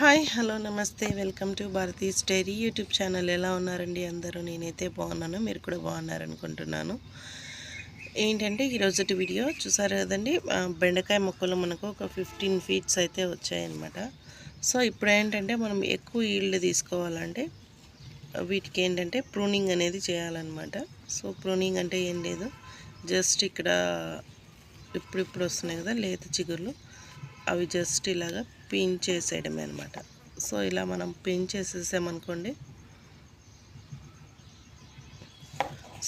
Hi hello నమస్తే. Welcome to Bharati story YouTube channel. ఎలా ఉన్నారండి అందరూ? నేనైతే బాగున్నాను. మీరు కూడా బాగున్నారనుకుంటున్నాను. ఏంటంటే ఈరోజు వీడియో చూసారు కదండి? బెండకాయ మొక్కలు మనకు ఒక ఫిఫ్టీన్ ఫీట్స్ అయితే వచ్చాయన్నమాట. సో ఇప్పుడు ఏంటంటే మనం ఎక్కువ ఈల్డ్ తీసుకోవాలంటే వీటికి ఏంటంటే ప్రూనింగ్ అనేది చేయాలన్నమాట. సో ప్రూనింగ్ అంటే ఏం లేదు. జస్ట్ ఇక్కడ ఇప్పుడిప్పుడు వస్తున్నాయి కదా లేత చిగుర్లు. అవి జస్ట్ ఇలాగా పిన్ చేసేయడమే అనమాట సో ఇలా మనం పిన్ చేసేసామనుకోండి.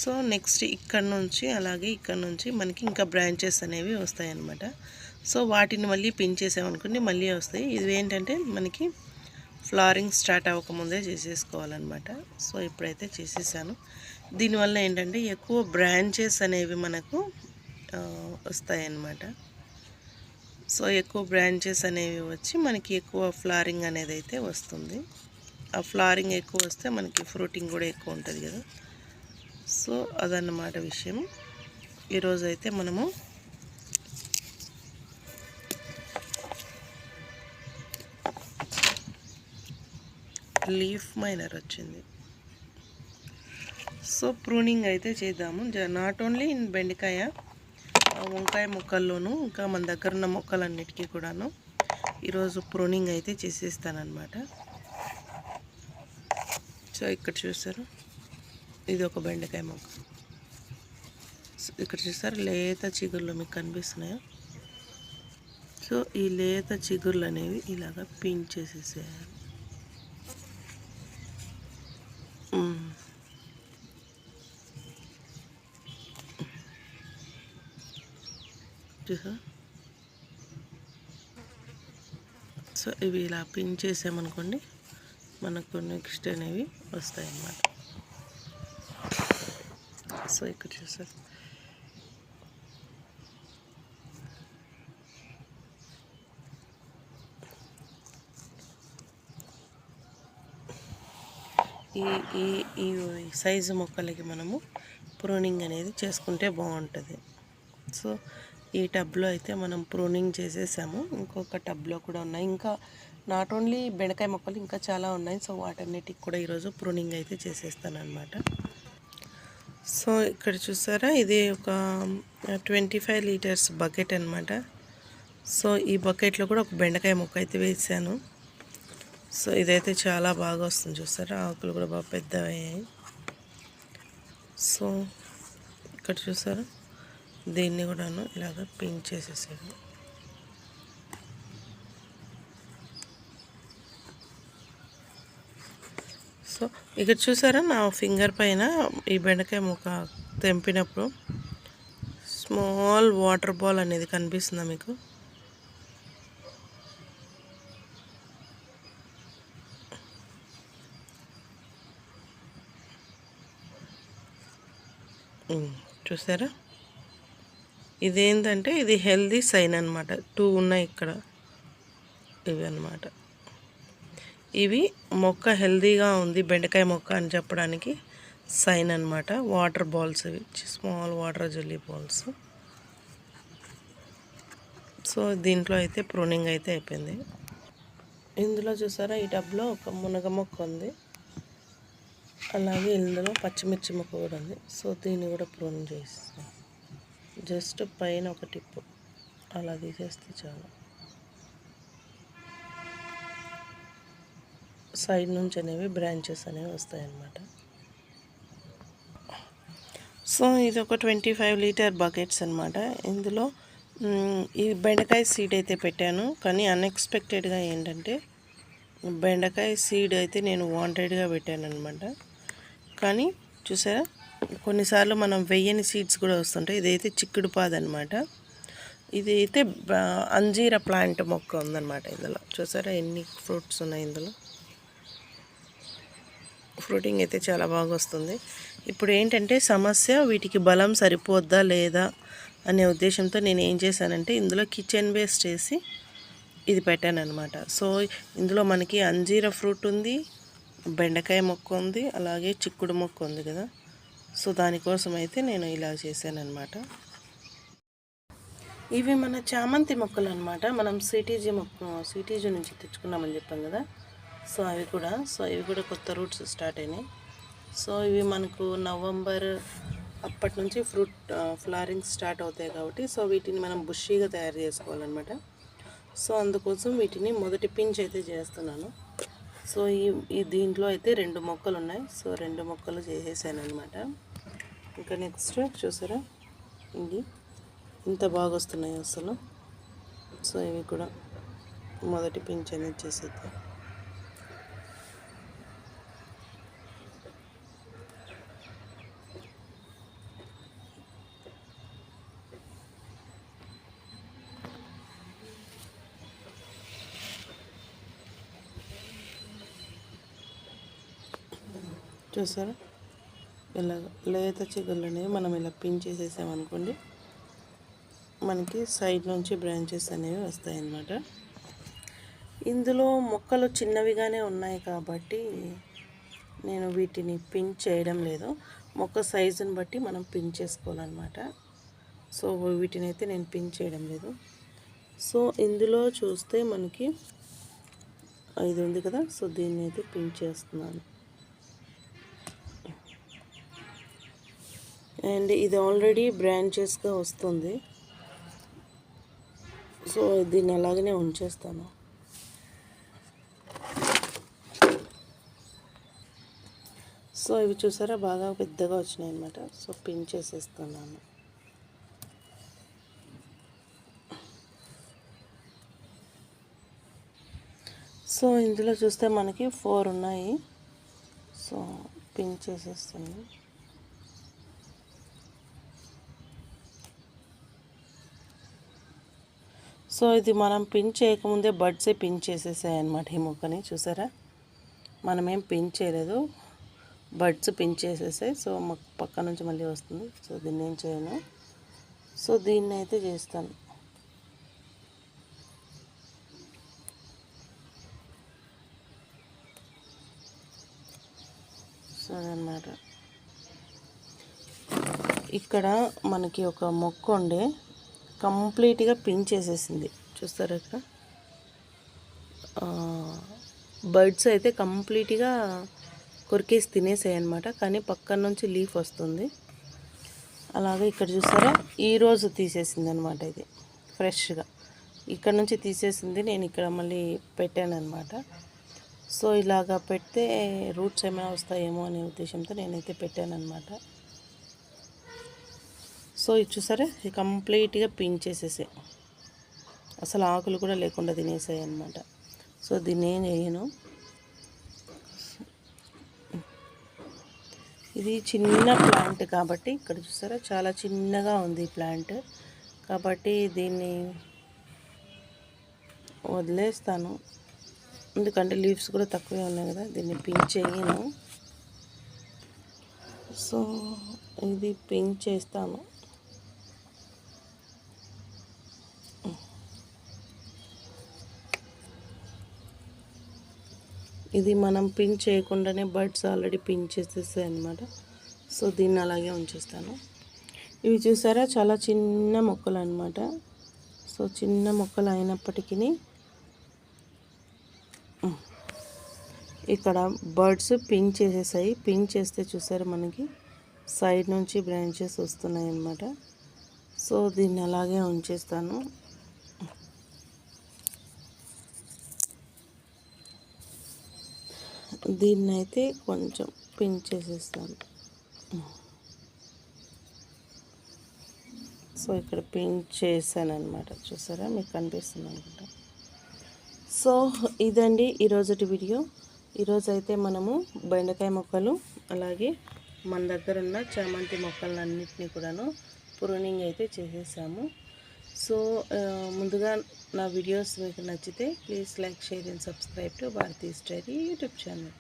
సో నెక్స్ట్ ఇక్కడ నుంచి అలాగే ఇక్కడ నుంచి మనకి ఇంకా బ్రాంచెస్ అనేవి వస్తాయి అన్నమాట సో వాటిని మళ్ళీ పిన్ చేసామనుకోండి మళ్ళీ వస్తాయి. ఇది ఏంటంటే మనకి ఫ్లారింగ్ స్టార్ట్ అవ్వకముందే చేసేసుకోవాలన్నమాట. సో ఇప్పుడైతే చేసేసాను. దీనివల్ల ఏంటంటే ఎక్కువ బ్రాంచెస్ అనేవి మనకు వస్తాయన్నమాట. సో ఎక్కువ బ్రాంచెస్ అనేవి వచ్చి మనకి ఎక్కువ ఫ్లారింగ్ అనేది అయితే వస్తుంది. ఆ ఫ్లారింగ్ ఎక్కువ వస్తే మనకి ఫ్రూటింగ్ కూడా ఎక్కువ ఉంటుంది కదా. సో అదన్నమాట విషయం. ఈరోజు అయితే మనము లీఫ్ మైనర్ వచ్చింది. సో ప్రూనింగ్ అయితే చేద్దాము. నాట్ ఓన్లీ ఇన్ బెండకాయ వంకాయ మొక్కల్లోనూ ఇంకా మన దగ్గర ఉన్న మొక్కలన్నిటికీ కూడాను ఈరోజు ప్రూనింగ్ అయితే చేసేస్తానమాట సో ఇక్కడ చూస్తారు ఇది ఒక బెండకాయ మొక్క. సో ఇక్కడ చూస్తారు లేత చిగుర్లు మీకు కనిపిస్తున్నాయా? సో ఈ లేత చిగుర్లు అనేవి ఇలాగ పిన్ చూసా సో ఇవి ఇలా పిన్ చేసామనుకోండి మనకు నెక్స్ట్ అనేవి వస్తాయి అన్నమాట సో ఇక్కడ చూసారు? ఈ ఈ ఈ సైజు మొక్కలకి మనము ప్రూనింగ్ అనేది చేసుకుంటే బాగుంటుంది. సో ఈ టబ్లో అయితే మనం ప్రూనింగ్ చేసేసాము. ఇంకొక టబ్లో కూడా ఉన్నాయి. ఇంకా నాట్ ఓన్లీ బెండకాయ మొక్కలు ఇంకా చాలా ఉన్నాయి. సో వాటన్నిటికి కూడా ఈరోజు ప్రూనింగ్ అయితే చేసేస్తాను అనమాట సో ఇక్కడ చూసారా? ఇది ఒక ట్వంటీ ఫైవ్ లీటర్స్ బకెట్ అనమాట సో ఈ బకెట్లో కూడా ఒక బెండకాయ మొక్క అయితే వేసాను. సో ఇదైతే చాలా బాగా వస్తుంది చూసారా? ఆకులు కూడా బాగా పెద్దవయ్యాయి. సో ఇక్కడ చూసారా? దీన్ని కూడాను ఇలాగ పింక్ చేసేసాడు సో ఇక్కడ చూసారా నా ఫింగర్ పైన ఈ బెండకాయ ముక్క తెంపినప్పుడు స్మాల్ వాటర్ బాల్ అనేది కనిపిస్తుందా మీకు? చూసారా? ఇదేంటంటే ఇది హెల్దీ సైన్ అనమాట టూ ఉన్నాయి ఇక్కడ. ఇవి అన్నమాట. ఇవి మొక్క హెల్దీగా ఉంది బెండకాయ మొక్క అని చెప్పడానికి సైన్ అన్నమాట. వాటర్ బాల్స్ ఇవి small water jelly balls. So దీంట్లో అయితే ప్రూనింగ్ అయితే అయిపోయింది. ఇందులో చూసారా ఈ టబ్లో ఒక మునగ మొక్క ఉంది. అలాగే ఇందులో పచ్చిమిర్చి మొక్క కూడా ఉంది. సో దీన్ని కూడా ప్రూనింగ్ చేస్తాం జస్ట్ పైన ఒక టిప్పు. అలా తీసేస్తే చాలు. సైడ్ నుంచి అనేవి బ్రాంచెస్ అనేవి వస్తాయన్నమాట. సో ఇది ఒక ట్వంటీ ఫైవ్ లీటర్ బకెట్స్ అనమాట ఇందులో ఈ బెండకాయ సీడ్ అయితే పెట్టాను. కానీ అన్ఎక్స్పెక్టెడ్గా ఏంటంటే బెండకాయ సీడ్ అయితే నేను వాంటెడ్గా పెట్టాను అనమాట కానీ చూసారా? కొన్నిసార్లు మనం వెయ్యని సీడ్స్ కూడా వస్తుంటాయి. ఇదైతే చిక్కుడు పాదు అనమాట ఇది అయితే అంజీర ప్లాంట్ మొక్క ఉందన్నమాట ఇందులో. చూసారా ఎన్ని ఫ్రూట్స్ ఉన్నాయి ఇందులో? ఫ్రూటింగ్ అయితే చాలా బాగా వస్తుంది. ఇప్పుడు ఏంటంటే సమస్య వీటికి బలం సరిపోద్దా లేదా అనే ఉద్దేశంతో నేను ఏం చేశానంటే ఇందులో కిచెన్ వేస్ట్ చేసి ఇది పెట్టాను అనమాట సో ఇందులో మనకి అంజీర ఫ్రూట్ ఉంది బెండకాయ మొక్క ఉంది అలాగే చిక్కుడు మొక్క ఉంది కదా. సో దానికోసం అయితే నేను ఇలా చేశానన్నమాట. ఇవి మన చామంతి మొక్కలు అనమాట మనం సిటీజీ మొక్క సిటీజీ నుంచి తెచ్చుకున్నామని చెప్పాం కదా. సో అవి కూడా సో ఇవి కూడా కొత్త రూట్స్ స్టార్ట్ అయినాయి. సో ఇవి మనకు నవంబర్ అప్పటి నుంచి ఫ్రూట్ ఫ్లవరింగ్ స్టార్ట్ అవుతాయి కాబట్టి సో వీటిని మనం బుషీగా తయారు చేసుకోవాలన్నమాట. సో అందుకోసం వీటిని మొదటి పించ్ అయితే చేస్తున్నాను. సో ఈ ఈ దీంట్లో అయితే రెండు మొక్కలు ఉన్నాయి. సో రెండు మొక్కలు చేసేసాను అనమాట ఇంకా నెక్స్ట్ చూసారా? ఇది ఇంత బాగా వస్తున్నాయి అసలు. సో ఇవి కూడా మొదటి పింఛన్ అనేది చేసేద్దాం చూసారా? ఇలా లేత చిగుళ్ళు అనేవి మనం ఇలా పించేసేసామనుకోండి మనకి సైడ్ నుంచి బ్రాంచెస్ అనేవి వస్తాయన్నమాట. ఇందులో మొక్కలు చిన్నవిగానే ఉన్నాయి కాబట్టి నేను వీటిని పిన్ చేయడం లేదు. మొక్క సైజుని బట్టి మనం పిన్ చేసుకోవాలన్నమాట. సో వీటిని అయితే నేను పిన్ చేయడం లేదు. సో ఇందులో చూస్తే మనకి ఇది ఉంది కదా సో దీన్ని అయితే పిన్ చేస్తున్నాను. అండ్ ఇది ఆల్రెడీ బ్రాంచెస్గా వస్తుంది. సో దీన్ని అలాగనే ఉంచేస్తాను. సో ఇవి చూసారా? బాగా పెద్దగా వచ్చినాయి అనమాట సో పిన్ చేసేస్తున్నాను. సో ఇందులో చూస్తే మనకి ఫోర్ ఉన్నాయి. సో పిన్ చేసేస్తుంది సో ఇది మనం పిన్ చేయకముందే బడ్సే పిన్ చేసేసాయి అనమాట ఈ మొక్కని చూసారా? మనమేం పిన్ చేయలేదు. Buds pin చేసేసాయి. సో పక్క నుంచి మళ్ళీ వస్తుంది. సో దీన్ని ఏం చేయను. సో దీన్ని అయితే చేస్తాను. సో అదనమాట ఇక్కడ మనకి ఒక మొక్క ఉండే కంప్లీట్గా పిన్ చేసేసింది. చూస్తారు ఇక్కడ బర్డ్స్ అయితే కంప్లీట్గా కొరికేసి తినేసాయి అనమాట కానీ పక్కన నుంచి లీఫ్ వస్తుంది. అలాగే ఇక్కడ చూసారా ఈరోజు తీసేసింది అనమాట ఇది. ఫ్రెష్గా. ఇక్కడ నుంచి తీసేసింది నేను ఇక్కడ మళ్ళీ పెట్టాను అనమాట సో ఇలాగా పెడితే రూట్స్ ఏమైనా వస్తాయేమో అనే ఉద్దేశంతో నేనైతే పెట్టాను అనమాట సో ఇది చూసారా? ఇది కంప్లీట్గా పింక్ అసలు ఆకులు కూడా లేకుండా తినేసాయి అనమాట సో దీన్ని ఏం చేయను. ఇది చిన్న ప్లాంట్ కాబట్టి ఇక్కడ చూసారా? చాలా చిన్నగా ఉంది ఈ ప్లాంట్. కాబట్టి దీన్ని వదిలేస్తాను. ఎందుకంటే లీవ్స్ కూడా తక్కువే ఉన్నాయి కదా దీన్ని పింక్ చేయను. సో ఇది పింక్ చేస్తాను. ఇది మనం పిన్ చేయకుండానే బర్డ్స్ ఆల్రెడీ పిన్ చేసేస్తాయి అనమాట సో దీన్ని అలాగే ఉంచేస్తాను. ఇవి చూసారా? చాలా చిన్న మొక్కలు అనమాట సో చిన్న మొక్కలు అయినప్పటికీ ఇక్కడ బర్డ్స్ పింక్ చేసేసాయి. పింక్ చేస్తే చూసారు మనకి? సైడ్ నుంచి బ్రాంచెస్ వస్తున్నాయి అన్నమాట సో దీన్ని అలాగే ఉంచేస్తాను. దీన్ని అయితే కొంచెం పెంచేసేస్తాను. చేసేస్తాను సో ఇక్కడ పెంచేసాను చేశాను అనమాట చూసారా? మీకు కనిపిస్తుంది అనుకుంటా. సో ఇదండి ఈరోజుటి వీడియో. ఈరోజైతే మనము బెండకాయ మొక్కలు అలాగే మన దగ్గర ఉన్న చామంతి మొక్కలన్నింటినీ కూడాను ప్రూనింగ్ అయితే చేసేసాము. సో ముందుగా నా వీడియోస్ మీకు నచ్చితే please like share and subscribe to Bharati study YouTube channel.